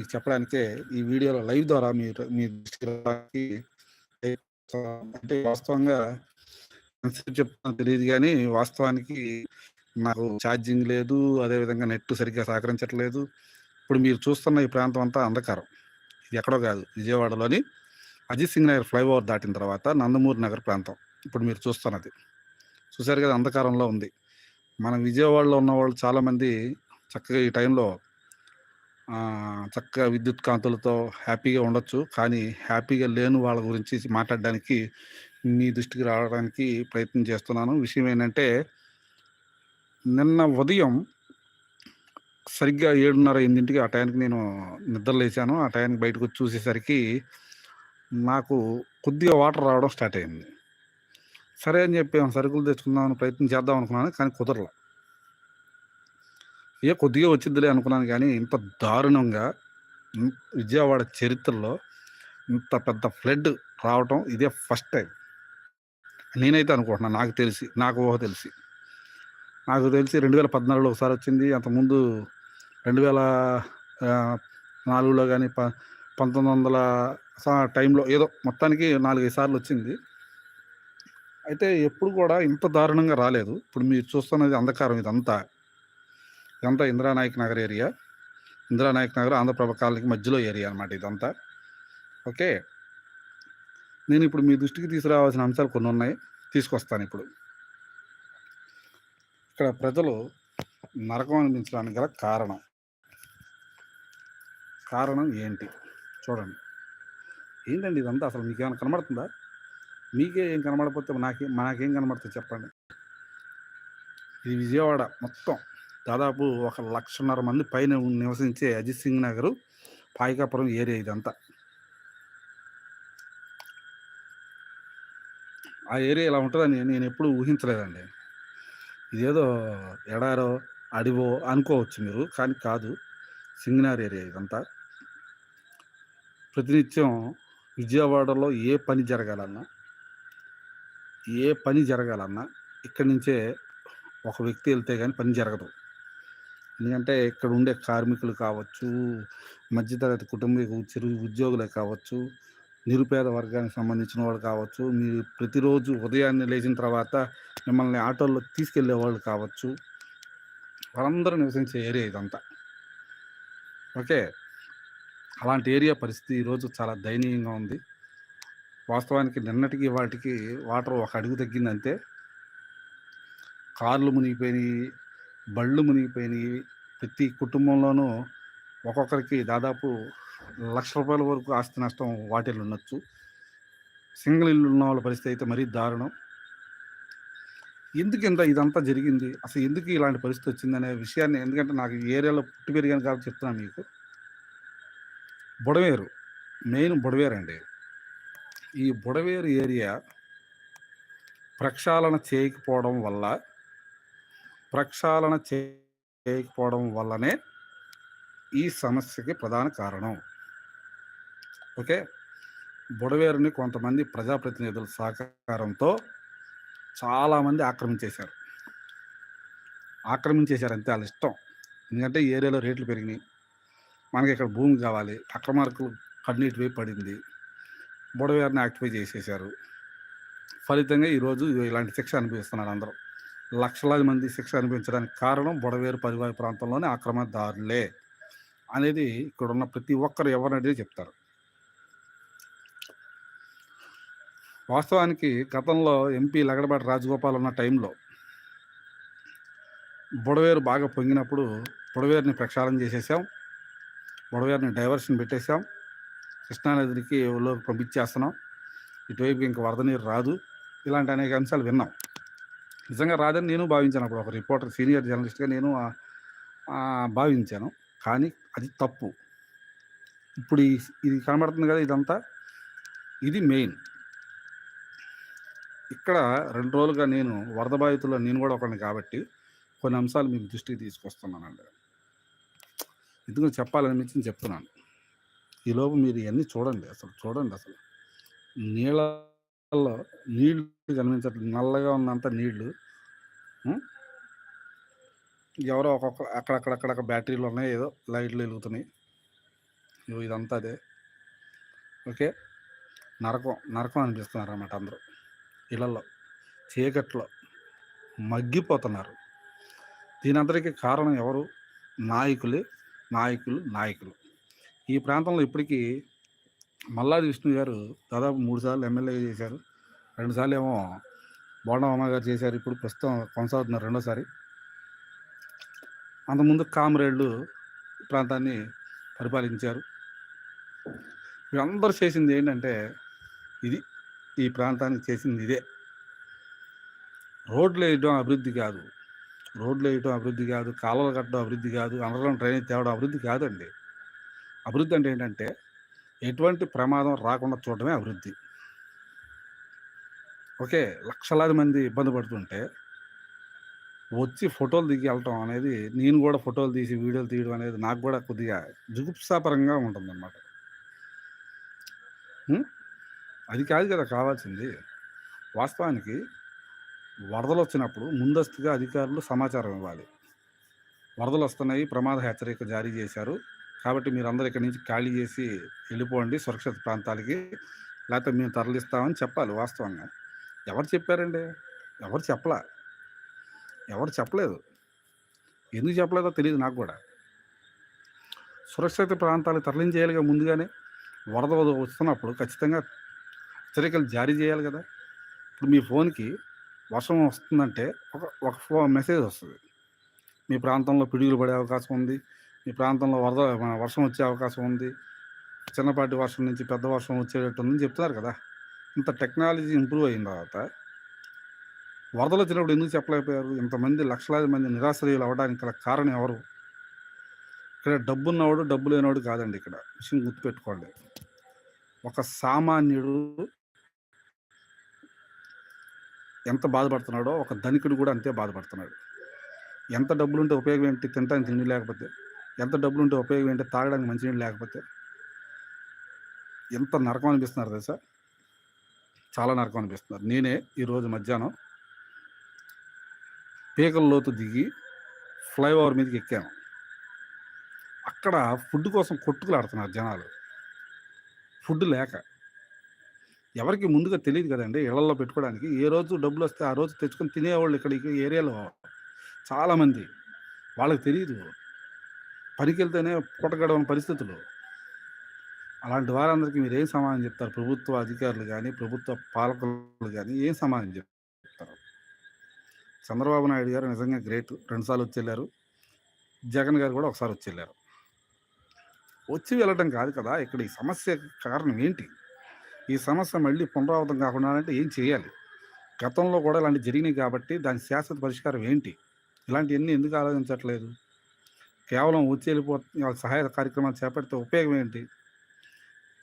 మీకు చెప్పడానికే ఈ వీడియోలో లైవ్ ద్వారా మీరు మీ దృష్టికి అంటే వాస్తవంగా ఎంతసేపు తెలియదు కానీ వాస్తవానికి నాకు ఛార్జింగ్ లేదు అదేవిధంగా నెట్ సరిగ్గా సహకరించట్లేదు. ఇప్పుడు మీరు చూస్తున్న ఈ ప్రాంతం అంతా అంధకారం. ఇది ఎక్కడో కాదు విజయవాడలోని అజిత్ సింగ్ నగర్ ఫ్లైఓవర్ దాటిన తర్వాత నందమూరి నగర్ ప్రాంతం. ఇప్పుడు మీరు చూస్తున్నది. చూసారు కదా అంధకారంలో ఉంది. మన విజయవాడలో ఉన్న వాళ్ళు చాలామంది చక్కగా ఈ టైంలో చక్కగా విద్యుత్ కాంతులతో హ్యాపీగా ఉండొచ్చు. కానీ హ్యాపీగా లేని వాళ్ళ గురించి మాట్లాడడానికి మీ దృష్టికి రావడానికి ప్రయత్నం చేస్తున్నాను. విషయం ఏంటంటే నిన్న ఉదయం సరిగ్గా ఏడున్నర ఎనిమిదింటికి ఆ టైంకి నేను నిద్రలేసాను ఆ టైంకి బయటకు వచ్చి చూసేసరికి నాకు కొద్దిగా వాటర్ రావడం స్టార్ట్ అయింది. సరే అని చెప్పి సరుకులు తెచ్చుకుందామని ప్రయత్నం చేద్దాం అనుకున్నాను కానీ కుదరల. ఏ కొద్దిగా వచ్చిద్దిలే అనుకున్నాను కానీ ఇంత దారుణంగా విజయవాడ చరిత్రలో ఇంత పెద్ద ఫ్లడ్ రావటం ఇదే ఫస్ట్ టైం. నేనైతే అనుకుంటున్నాను నాకు తెలిసి నాకు ఊహ తెలిసి. నాకు తెలిసి రెండు వేల పద్నాలుగులో ఒకసారి వచ్చింది అంతకుముందు రెండు వేల నాలుగులో కానీ ప పంతొమ్మిది వందల సా- టైంలో ఏదో మొత్తానికి నాలుగైదు సార్లు వచ్చింది. అయితే ఎప్పుడు కూడా ఇంత దారుణంగా రాలేదు. ఇప్పుడు మీరు చూస్తున్నది అంధకారం ఇదంతా. ఇదంతా ఇందిరానాయక్ నగర్ ఏరియా. ఇందిరానాయక్ నగర్ ఆంధ్రప్రభ కాలనీకి మధ్యలో ఏరియా అనమాట ఇదంతా. ఓకే? నేను ఇప్పుడు మీ దృష్టికి తీసుకురావాల్సిన అంశాలు కొన్ని ఉన్నాయి. తీసుకొస్తాను ఇప్పుడు. ఇక్కడ ప్రజలు నరకం అనిపించడానికి గల కారణం. కారణం ఏంటి? చూడండి. ఏంటండి ఇదంతా? అసలు మీకు ఏమైనా కనబడుతుందా? మీకే ఏం కనబడకపోతే నాకే నాకేం కనబడుతుంది చెప్పండి. ఇది విజయవాడ మొత్తం. దాదాపు ఒక లక్షన్నర మంది పైన నివసించే అజిత్ సింగ్ నగర్ పాయికాపురం ఏరియా ఇదంతా. ఆ ఏరియా ఇలా ఉంటుందని నేను ఎప్పుడు ఊహించలేదండి. ఇదేదో ఎడారో అడివో అనుకోవచ్చు మీరు కానీ కాదు. సింగనార్ ఏరియా ఇదంతా. ప్రతినిత్యం విజయవాడలో ఏ పని జరగాలన్నా ఏ పని జరగాలన్నా ఇక్కడి నుంచే ఒక వ్యక్తి వెళ్తే కానీ పని జరగదు. ఎందుకంటే ఇక్కడ ఉండే కార్మికులు కావచ్చు మధ్యతరగతి కుటుంబ చిరు ఉద్యోగులే కావచ్చు నిరుపేద వర్గానికి సంబంధించిన వాళ్ళు కావచ్చు మీరు ప్రతిరోజు ఉదయాన్నే లేచిన తర్వాత మిమ్మల్ని ఆటోల్లో తీసుకెళ్ళే వాళ్ళు కావచ్చు వాళ్ళందరూ నివసించే ఏరియా ఇదంతా. ఓకే? అలాంటి ఏరియా పరిస్థితి ఈరోజు చాలా దయనీయంగా ఉంది. వాస్తవానికి నిన్నటికి వాటికి వాటర్ ఒక అడుగు తగ్గిందంటే కార్లు మునిగిపోయినాయి బళ్ళు మునిగిపోయినాయి. ప్రతి కుటుంబంలోనూ ఒక్కొక్కరికి దాదాపు లక్ష రూపాయల వరకు ఆస్తి నష్టం వాటిల్లో ఉండొచ్చు. సింగిల్ ఇల్లు ఉన్న వాళ్ళ పరిస్థితి అయితే మరీ దారుణం. ఎందుకు ఇంత ఇదంతా జరిగింది? అసలు ఎందుకు ఇలాంటి పరిస్థితి వచ్చిందనే విషయాన్ని ఎందుకంటే నాకు ఈ ఏరియాలో పుట్టి పెరిగాను కాబట్టి చెప్తున్నాను మీకు. బుడవేరు మెయిన్ బుడవేరు అండి. ఈ బుడవేరు ఏరియా ప్రక్షాళన చేయకపోవడం వల్ల ప్రక్షాళన చేయకపోవడం వల్లనే ఈ సమస్యకి ప్రధాన కారణం. ఓకే? బుడవేరుని కొంతమంది ప్రజాప్రతినిధుల సహకారంతో చాలామంది ఆక్రమించేశారు. ఆక్రమించేశారు అంతే వాళ్ళ ఇష్టం ఎందుకంటే ఏరియాలో రేట్లు పెరిగినాయి. మనకి ఇక్కడ భూమి కావాలి. అక్రమార్కులు కన్నీటి వైపు పడింది. బుడవేరుని యాక్టిఫై చేసేశారు. ఫలితంగా ఈరోజు ఇలాంటి శిక్ష అనుభవిస్తున్నారు అందరూ. లక్షలాది మంది శిక్ష అనిపించడానికి కారణం బుడవేరు పరివాహ ప్రాంతంలోని ఆక్రమణదారులే అనేది ఇక్కడ ఉన్న ప్రతి ఒక్కరు ఎవరనేది చెప్తారు. వాస్తవానికి గతంలో ఎంపీ లగడబాటి రాజగోపాల్ ఉన్న టైంలో బుడవేరు బాగా పొంగినప్పుడు బుడవేరుని ప్రక్షాళన చేసేసాం. బుడవేరుని డైవర్షన్ పెట్టేశాం కృష్ణానదికి లోకి పంపించేస్తున్నాం. ఇటువైపు ఇంక వరద నీరు రాదు. ఇలాంటి అనేక అంశాలు విన్నాం. నిజంగా రాదని నేను భావించాను. అప్పుడు ఒక రిపోర్టర్ సీనియర్ జర్నలిస్ట్గా నేను భావించాను. కానీ అది తప్పు. ఇప్పుడు ఈ ఇది కనబడుతుంది కదా ఇదంతా? ఇది మెయిన్. ఇక్కడ రెండు రోజులుగా నేను వరద బాధితుల్లో నేను కూడా ఒకరిని కాబట్టి కొన్ని అంశాలు మీకు దృష్టికి తీసుకొస్తున్నానండి. ఎందుకు చెప్పాలనిపించింది చెప్తున్నాను. ఈలోపు మీరు ఇవన్నీ చూడండి అసలు చూడండి అసలు. నీళ్ళల్లో నీళ్ళు కనిపించట్లేదు నల్లగా ఉన్నంత నీళ్ళు ఎవరో ఒక్కొక్క అక్కడక్కడక్కడ బ్యాటరీలు ఉన్నాయి ఏదో లైట్లు వెలుగుతున్నాయి. ఇగో ఇదంతా అదే. ఓకే? నరకం నరకం అనిపిస్తున్నారు అన్నమాట అందరూ. ఇళ్ళల్లో చీకట్లో మగ్గిపోతున్నారు. దీనందరికీ కారణం ఎవరు? నాయకులే నాయకులు నాయకులు. ఈ ప్రాంతంలో ఇప్పటికీ మల్లాది విష్ణు గారు దాదాపు మూడు సార్లు ఎమ్మెల్యే చేశారు. రెండుసార్లు ఏమో బోండమ్మ గారు చేశారు. ఇప్పుడు ప్రస్తుతం కొనసాగుతున్నారు రెండోసారి. అంతకుముందు కామ్రేడ్లు ప్రాంతాన్ని పరిపాలించారు. వీళ్ళందరూ చేసింది ఏంటంటే ఇది. ఈ ప్రాంతానికి చేసింది ఇదే. రోడ్లు వేయడం అభివృద్ధి కాదు. రోడ్లు వేయడం అభివృద్ధి కాదు. కాలువలు కట్టడం అభివృద్ధి కాదు. అండర్గ్రౌండ్ డ్రైనేజ్ తేవడం అభివృద్ధి కాదండి. అభివృద్ధి అంటే ఏంటంటే ఎటువంటి ప్రమాదం రాకుండా చూడడమే అభివృద్ధి. ఓకే లక్షలాది మంది ఇబ్బంది పడుతుంటే వచ్చి ఫోటోలు దిగి వెళ్ళటం అనేది నేను కూడా ఫోటోలు తీసి వీడియోలు తీయడం అనేది నాకు కూడా కొద్దిగా జుగుప్సాపరంగా ఉంటుందన్నమాట. అది కాదు కదా కావాల్సింది. వాస్తవానికి వరదలు వచ్చినప్పుడు ముందస్తుగా అధికారులు సమాచారం ఇవ్వాలి. వరదలు వస్తున్నాయి ప్రమాద హెచ్చరిక జారీ చేశారు. కాబట్టి మీరు అందరు ఇక్కడి నుంచి ఖాళీ చేసి వెళ్ళిపోండి సురక్షిత ప్రాంతాలకి. లేకపోతే మేము తరలిస్తామని చెప్పాలి వాస్తవంగా. ఎవరు చెప్పారండి? ఎవరు చెప్పలా? ఎవరు చెప్పలేదు? ఎందుకు చెప్పలేదో తెలియదు నాకు కూడా. సురక్షిత ప్రాంతాలకు తరలించేయాలిగా ముందుగానే. వరద వస్తున్నప్పుడు ఖచ్చితంగా హెచ్చరికలు జారీ చేయాలి కదా. ఇప్పుడు మీ ఫోన్కి వర్షం వస్తుందంటే ఒక ఒక ఫో మెసేజ్ వస్తుంది. మీ ప్రాంతంలో పిడుగులు పడే అవకాశం ఉంది. ఈ ప్రాంతంలో వరద మన వర్షం వచ్చే అవకాశం ఉంది. చిన్నపాటి వర్షం నుంచి పెద్ద వర్షం వచ్చేటట్టు ఉందని చెప్తున్నారు కదా. ఇంత టెక్నాలజీ ఇంప్రూవ్ అయిన తర్వాత వరదలు వచ్చినప్పుడు ఎందుకు చెప్పలేకపోయారు? ఇంతమంది లక్షలాది మంది నిరాశ్రయులు అవ్వడానికి గల కారణం ఎవరు? ఇక్కడ డబ్బున్నవాడు డబ్బు లేనివాడు కాదండి ఇక్కడ. విషయం గుర్తుపెట్టుకోండి. ఒక సామాన్యుడు ఎంత బాధపడుతున్నాడో ఒక ధనికుడు కూడా అంతే బాధపడుతున్నాడు. ఎంత డబ్బులు ఉంటే ఉపయోగం ఏంటి? తినడానికి తిండి లేకపోతే. ఎంత డబ్బులు ఉంటే ఉపయోగం ఏంటంటే తాగడానికి మంచినీళ్ళు లేకపోతే? ఎంత నరకం అనిపిస్తున్నారు తెలుసా? చాలా నరకం అనిపిస్తున్నారు నేనే ఈరోజు మధ్యాహ్నం పీకల లోతు దిగి ఫ్లైఓవర్ మీదకి ఎక్కాను. అక్కడ ఫుడ్ కోసం కొట్టుకులాడుతున్నారు జనాలు. ఫుడ్ లేక. ఎవరికి ముందుగా తెలియదు కదండి ఇళ్ళలో పెట్టుకోవడానికి. ఏ రోజు డబ్బులు వస్తే ఆ రోజు తెచ్చుకొని తినేవాళ్ళు ఇక్కడ ఏరియాలో చాలామంది. వాళ్ళకి తెలియదు పనికి వెళ్తేనే పూట గడవని పరిస్థితులు. అలాంటి వారందరికీ మీరు ఏం సమాధానం చెప్తారు? ప్రభుత్వ అధికారులు కానీ ప్రభుత్వ పాలకులు కానీ ఏం సమాధానం చెప్తారు? చంద్రబాబు నాయుడు గారు నిజంగా గ్రేట్. రెండుసార్లు వచ్చి వెళ్ళారు. జగన్ గారు కూడా ఒకసారి వచ్చి వెళ్ళారు. వచ్చి వెళ్ళడం కాదు కదా! ఇక్కడ ఈ సమస్య కారణం ఏంటి? ఈ సమస్య మళ్ళీ పునరావృతం కాకుండా అంటే ఏం చేయాలి? గతంలో కూడా ఇలాంటి జరిగినాయి కాబట్టి దాని శాశ్వత పరిష్కారం ఏంటి? ఇలాంటివన్నీ ఎందుకు ఆలోచించట్లేదు? కేవలం వచ్చి సహాయ కార్యక్రమాలు చేపడితే ఉపయోగం ఏంటి?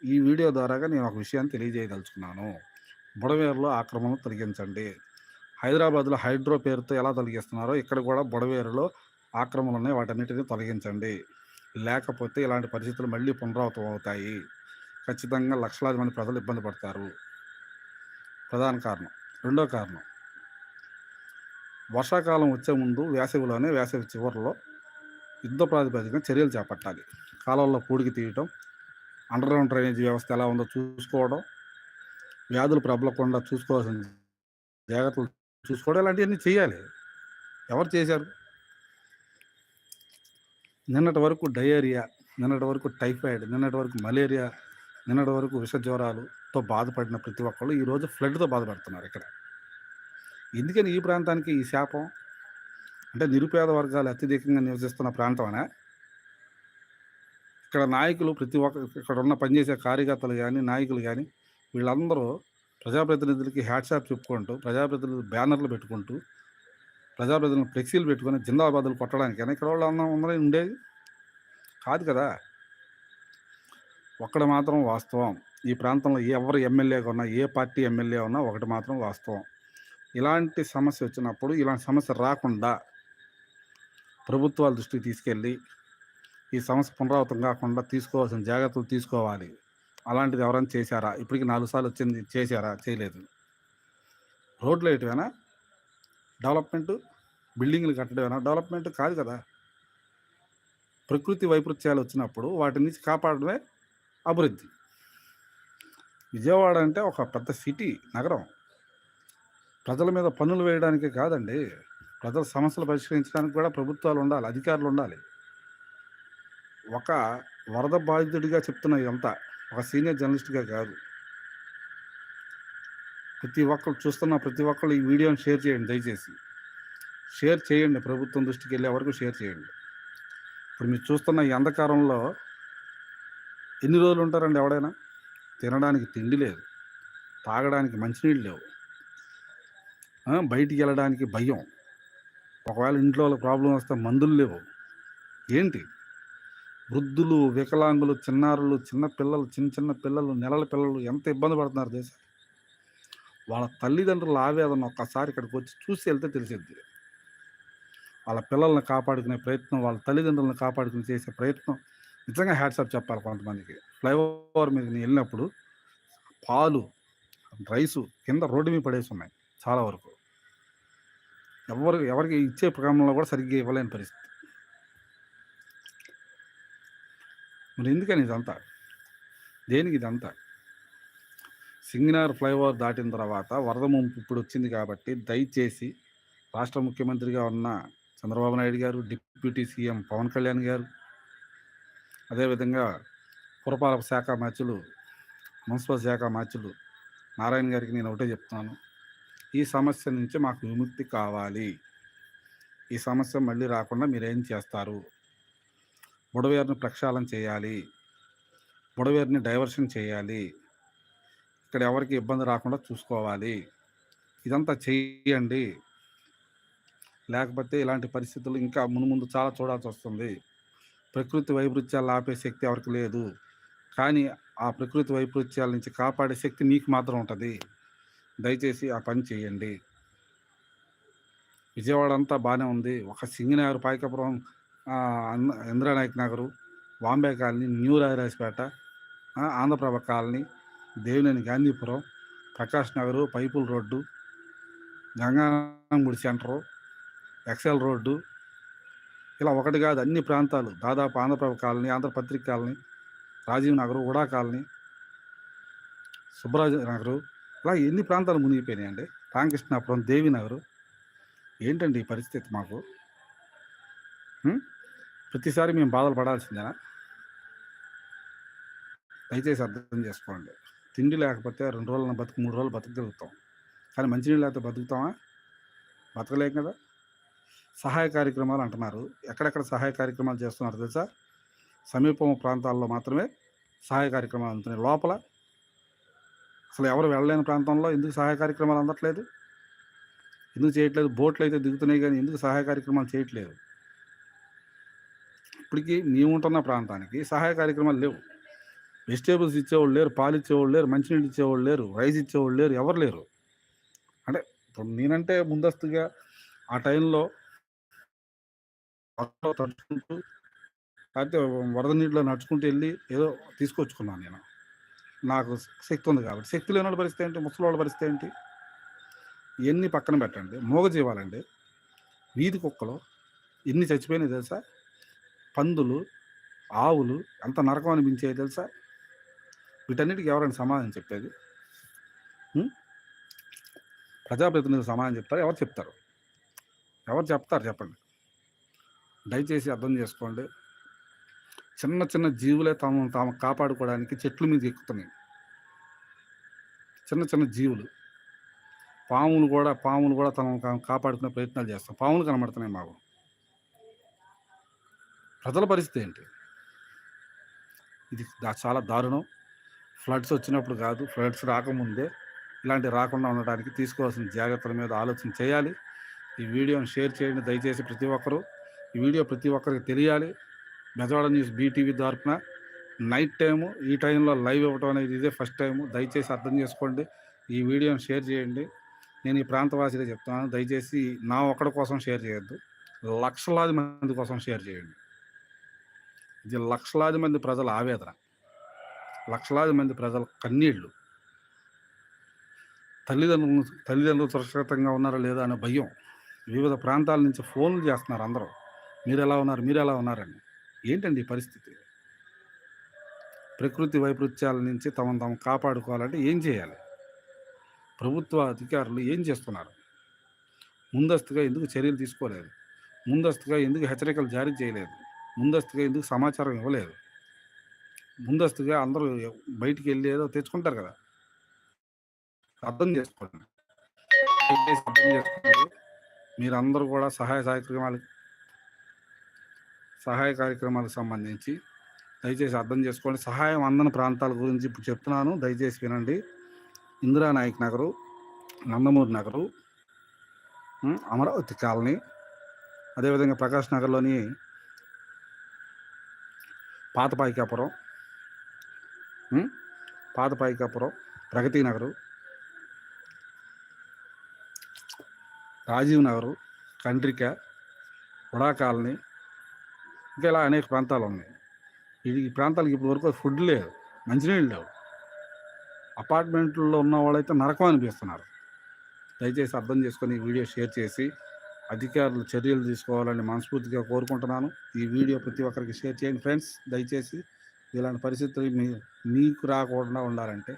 ఈ వీడియో ద్వారాగా నేను ఒక విషయాన్ని తెలియజేయదలుచుకున్నాను. బుడవేరులో ఆక్రమణలు తొలగించండి. హైదరాబాద్లో హైడ్రో పేరుతో ఎలా తొలగిస్తున్నారో ఇక్కడ కూడా బుడవేరులో ఆక్రమణలు ఉన్నాయి. వాటన్నిటిని తొలగించండి. లేకపోతే ఇలాంటి పరిస్థితులు మళ్ళీ పునరావృతం అవుతాయి ఖచ్చితంగా లక్షలాది మంది ప్రజలు ఇబ్బంది పడతారు. ప్రధాన కారణం. రెండో కారణం. వర్షాకాలం వచ్చే ముందు వేసవిలోనే వేసవి చివరిలో యుద్ధ ప్రాతిపదికన చర్యలు చేపట్టాలి. కాలంలో పూడికి తీయటం అండర్గ్రౌండ్ డ్రైనేజ్ వ్యవస్థ ఎలా ఉందో చూసుకోవడం వ్యాధులు ప్రబలకుండా చూసుకోవాల్సిన జాగ్రత్తలు చూసుకోవడం ఇలాంటివన్నీ చేయాలి. ఎవరు చేశారు? నిన్నటి వరకు డయేరియా నిన్నటి వరకు టైఫాయిడ్ నిన్నటి వరకు మలేరియా నిన్నటి వరకు విష జ్వరాలుతో బాధపడిన ప్రతి ఒక్కళ్ళు ఈరోజు ఫ్లడ్తో బాధపడుతున్నారు ఇక్కడ. ఎందుకని ఈ ప్రాంతానికి ఈ శాపం? అంటే నిరుపేద వర్గాలు అత్యధికంగా నివసిస్తున్న ప్రాంతమనే? ఇక్కడ నాయకులు ప్రతి ఒక్క ఇక్కడ ఉన్న పనిచేసే కార్యకర్తలు కానీ నాయకులు కానీ వీళ్ళందరూ ప్రజాప్రతినిధులకి హ్యాట్సాప్ చెప్పుకుంటూ ప్రజాప్రతినిధులు బ్యానర్లు పెట్టుకుంటూ ప్రజాప్రతినిధులు ఫ్లెక్సీలు పెట్టుకొని జిందాబాదులు కొట్టడానికైనా? ఇక్కడ వాళ్ళు అందరూ ఉండేది కాదు కదా. ఒక్కడ మాత్రం వాస్తవం. ఈ ప్రాంతంలో ఎవరు ఎమ్మెల్యేగా ఉన్నా ఏ పార్టీ ఎమ్మెల్యే ఉన్నా ఒకటి మాత్రం వాస్తవం. ఇలాంటి సమస్య వచ్చినప్పుడు ఇలాంటి సమస్య రాకుండా ప్రభుత్వాల దృష్టికి తీసుకెళ్ళి ఈ సమస్య పునరావృతం కాకుండా తీసుకోవాల్సిన జాగ్రత్తలు తీసుకోవాలి. అలాంటిది ఎవరైనా చేశారా? ఇప్పటికి నాలుగు సార్లు వచ్చింది చేశారా? చేయలేదు. రోడ్లు వేయటమేనా? డెవలప్మెంట్ బిల్డింగ్లు కట్టడమేనా? డెవలప్మెంట్ కాదు కదా. ప్రకృతి వైపరీత్యాలు వచ్చినప్పుడు వాటి నుంచి కాపాడమే అభివృద్ధి. విజయవాడ అంటే ఒక పెద్ద సిటీ నగరం. ప్రజల మీద పన్నులు వేయడానికే కాదండి. ప్రజల సమస్యలు పరిష్కరించడానికి కూడా ప్రభుత్వాలు ఉండాలి అధికారులు ఉండాలి. ఒక వరద బాధితుడిగా చెప్తున్న ఇదంతా ఒక సీనియర్ జర్నలిస్ట్గా కాదు. ప్రతి ఒక్కరు చూస్తున్న ప్రతి ఒక్కరు ఈ వీడియోని షేర్ చేయండి దయచేసి. షేర్ చేయండి ప్రభుత్వం దృష్టికి వెళ్ళే వరకు షేర్ చేయండి. ఇప్పుడు మీరు చూస్తున్న ఈ అంధకారంలో ఎన్ని రోజులు ఉంటారండి ఎవడైనా? తినడానికి తిండి లేదు తాగడానికి మంచినీళ్ళు లేవు. బయటికి వెళ్ళడానికి భయం. ఒకవేళ ఇంట్లో వాళ్ళ ప్రాబ్లం వస్తే మందులు లేవు. ఏంటి? వృద్ధులు వికలాంగులు చిన్నారులు చిన్న పిల్లలు చిన్న చిన్న పిల్లలు నెలల పిల్లలు ఎంత ఇబ్బంది పడుతున్నారు దేశం? వాళ్ళ తల్లిదండ్రుల ఆవేదన ఒక్కసారి ఇక్కడికి వచ్చి చూసి వెళ్తే తెలిసిద్ది. వాళ్ళ పిల్లల్ని కాపాడుకునే ప్రయత్నం వాళ్ళ తల్లిదండ్రులను కాపాడుకుని చేసే ప్రయత్నం. నిజంగా హ్యాట్సాప్ చెప్పాలి కొంతమందికి. ఫ్లైఓవర్ మీద నేను వెళ్ళినప్పుడు పాలు రైసు కింద రోడ్డు మీద పడేసి ఉన్నాయి చాలా వరకు. ఎవరు ఎవరికి ఇచ్చే క్రమంలో కూడా సరిగ్గా ఇవ్వలేని పరిస్థితి. మరి ఎందుకని ఇదంతా? దేనికి ఇదంతా? సింగనార్ ఫ్లైఓవర్ దాటిన తర్వాత వరద ముంపు ఇప్పుడు వచ్చింది కాబట్టి దయచేసి రాష్ట్ర ముఖ్యమంత్రిగా ఉన్న చంద్రబాబు నాయుడు గారు డిప్యూటీ సీఎం పవన్ కళ్యాణ్ గారు అదేవిధంగా పురపాలక శాఖ మాచులు మున్సిపల్ శాఖ మాచులు నారాయణ గారికి నేను ఒకటే చెప్తున్నాను. ఈ సమస్య నుంచి మాకు విముక్తి కావాలి. ఈ సమస్య మళ్ళీ రాకుండా మీరేం చేస్తారు? బుడవేరుని ప్రక్షాళన చేయాలి. బుడవేరుని డైవర్షన్ చేయాలి. ఇక్కడ ఎవరికి ఇబ్బంది రాకుండా చూసుకోవాలి. ఇదంతా చేయండి లేకపోతే ఇలాంటి పరిస్థితులు ఇంకా మునుముందు చాలా చూడాల్సి వస్తుంది. ప్రకృతి వైపరీత్యాలు ఆపే శక్తి ఎవరికి లేదు. కానీ ఆ ప్రకృతి వైపరీత్యాల నుంచి కాపాడే శక్తి మీకు మాత్రం ఉంటుంది. దయచేసి ఆ పని చేయండి. విజయవాడ అంతా బాగానే ఉంది. ఒక సింగనగర్ పాయకపురం ఆ, Indranayak Nagar Bombay colony new Rajarajapeta Andhraprabha colony Devineni Gandhipuram Prakash Nagar Pipul road Ganganagudi centre excel road. ఇలా ఒకటి కాదు అన్ని ప్రాంతాలు. దాదాపు Andhraprabha colony Andhrapatrika colony Rajiv Nagar UDA colony Subbaraju Nagar అలా ఎన్ని ప్రాంతాలు మునిగిపోయినాయండి రామకృష్ణాపురం దేవినగర్. ఏంటండి ఈ పరిస్థితి మాకు? ప్రతిసారి మేము బాధలు పడాల్సిందేనా? దయచేసి అర్థం చేసుకోండి. తిండి లేకపోతే రెండు రోజులను బతుకు మూడు రోజులు బతకగలుగుతాం. కానీ మంచినీళ్ళు లేకపోతే బతుకుతామా? బతకలేం కదా? సహాయ కార్యక్రమాలు అంటున్నారు. ఎక్కడెక్కడ సహాయ కార్యక్రమాలు చేస్తున్నారు తెలుసా? సమీప ప్రాంతాల్లో మాత్రమే సహాయ కార్యక్రమాలు అందుతున్నాయి. లోపల అసలు ఎవరు వెళ్ళలేని ప్రాంతంలో ఎందుకు సహాయ కార్యక్రమాలు అందట్లేదు? ఎందుకు చేయట్లేదు? బోట్లు అయితే దిగుతున్నాయి కానీ ఎందుకు సహాయ కార్యక్రమాలు చేయట్లేదు? ఇప్పటికీ మేము ఉంటున్న ప్రాంతానికి సహాయ కార్యక్రమాలు లేవు. వెజిటేబుల్స్ ఇచ్చేవాళ్ళు లేరు పాలు ఇచ్చేవాళ్ళు లేరు మంచినీళ్ళు ఇచ్చేవాళ్ళు లేరు రైస్ ఇచ్చేవాళ్ళు లేరు ఎవరు లేరు. అంటే ఇప్పుడు నేనంటే ముందస్తుగా ఆ టైంలో తడుచుకుంటూ లేకపోతే వరద నీటిలో నడుచుకుంటూ వెళ్ళి ఏదో తీసుకొచ్చుకున్నాను నేను. నాకు శక్తి ఉంది కాబట్టి. శక్తి లేని వాళ్ళ పరిస్థితి ఏంటి? ముసలి వాళ్ళ పరిస్థితి ఏంటి? ఇవన్నీ పక్కన పెట్టండి. మూగజీవాలండి. వీధి కుక్కలు ఎన్ని చచ్చిపోయినాయి తెలుసా? పందులు ఆవులు ఎంత నరకం అనిపించాయి తెలుసా? వీటన్నిటికీ ఎవరైనా సమాధానం చెప్పేది? ప్రజాప్రతినిధులు సమాధానం చెప్తారు? ఎవరు చెప్తారు? ఎవరు చెప్తారు చెప్పండి. దయచేసి అర్థం చేసుకోండి. చిన్న చిన్న జీవులే తాము తాము కాపాడుకోవడానికి చెట్ల మీద ఎక్కుతున్నాయి. చిన్న చిన్న జీవులు. పాములు కూడా పాములు కూడా తమ కాపాడుకునే ప్రయత్నాలు చేస్తాం. పాములు కనబడుతున్నాయి మాకు. ప్రజల పరిస్థితి ఏంటి? ఇది చాలా దారుణం. ఫ్లడ్స్ వచ్చినప్పుడు కాదు ఫ్లడ్స్ రాకముందే ఇలాంటి రాకుండా ఉండడానికి తీసుకోవాల్సిన జాగ్రత్తల మీద ఆలోచన చేయాలి. ఈ వీడియోను షేర్ చేయండి. దయచేసి ప్రతి ఒక్కరూ ఈ వీడియో ప్రతి ఒక్కరికి తెలియాలి. బెజవాడ న్యూస్ బీటీవీ తరపున నైట్ టైము ఈ టైంలో లైవ్ ఇవ్వడం అనేది ఇదే ఫస్ట్ టైము. దయచేసి అర్థం చేసుకోండి. ఈ వీడియోని షేర్ చేయండి. నేను ఈ ప్రాంతవాసిగా చెప్తున్నాను. దయచేసి నా ఒక్కడి కోసం షేర్ చేయొద్దు. లక్షలాది మంది కోసం షేర్ చేయండి. ఇది లక్షలాది మంది ప్రజల ఆవేదన. లక్షలాది మంది ప్రజల కన్నీళ్ళు తల్లిదండ్రులు తల్లిదండ్రులు సురక్షితంగా ఉన్నారా లేదా అనే భయం. వివిధ ప్రాంతాల నుంచి ఫోన్లు చేస్తున్నారు అందరూ. మీరు ఎలా ఉన్నారు? మీరు ఎలా ఉన్నారని. ఏంటండి ఈ పరిస్థితి? ప్రకృతి వైపరీత్యాల నుంచి తమను తాము కాపాడుకోవాలంటే ఏం చేయాలి? ప్రభుత్వ అధికారులు ఏం చేస్తున్నారు? ముందస్తుగా ఎందుకు చర్యలు తీసుకోలేదు? ముందస్తుగా ఎందుకు హెచ్చరికలు జారీ చేయలేదు? ముందస్తుగా ఎందుకు సమాచారం ఇవ్వలేదు? ముందస్తుగా అందరూ బయటికి వెళ్ళి ఏదో తెచ్చుకుంటారు కదా? అర్థం చేసుకోండి. అర్థం చేసుకోండి. మీరందరూ కూడా సహాయ కార్యక్రమాలు సహాయ కార్యక్రమాలకు సంబంధించి దయచేసి అర్థం చేసుకోండి. సహాయం అందని ప్రాంతాల గురించి ఇప్పుడు చెప్తున్నాను. దయచేసి వినండి. ఇందిరానాయక్ నగరు నందమూరి నగరు అమరావతి కాలనీ అదేవిధంగా ప్రకాష్ నగర్లోని పాత పాయికాపురం పాత పాయికాపురం ప్రగతి నగరు రాజీవ్ నగరు కండ్రిక ఉడా కాలనీ ఇంకా ఇలా అనేక ప్రాంతాలు ఉన్నాయి. ఇది ఈ ప్రాంతాలకు ఇప్పటి వరకు ఫుడ్ లేదు మంచినీళ్ళు లేవు. అపార్ట్మెంట్లో ఉన్న వాళ్ళైతే నరకం అనిపిస్తున్నారు. దయచేసి అర్థం చేసుకొని ఈ వీడియో షేర్ చేసి అధికారులు చర్యలు తీసుకోవాలని మనస్ఫూర్తిగా కోరుకుంటున్నాను. ఈ వీడియో ప్రతి ఒక్కరికి షేర్ చేయండి ఫ్రెండ్స్. దయచేసి ఇలాంటి పరిస్థితులు మీ మీకు రాకుండా ఉండాలంటే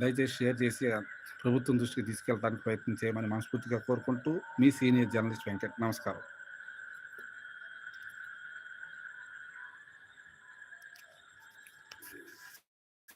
దయచేసి షేర్ చేసి ప్రభుత్వం దృష్టికి తీసుకెళ్ళడానికి ప్రయత్నం చేయమని మనస్ఫూర్తిగా కోరుకుంటూ మీ సీనియర్ జర్నలిస్ట్ వెంకట్. నమస్కారం.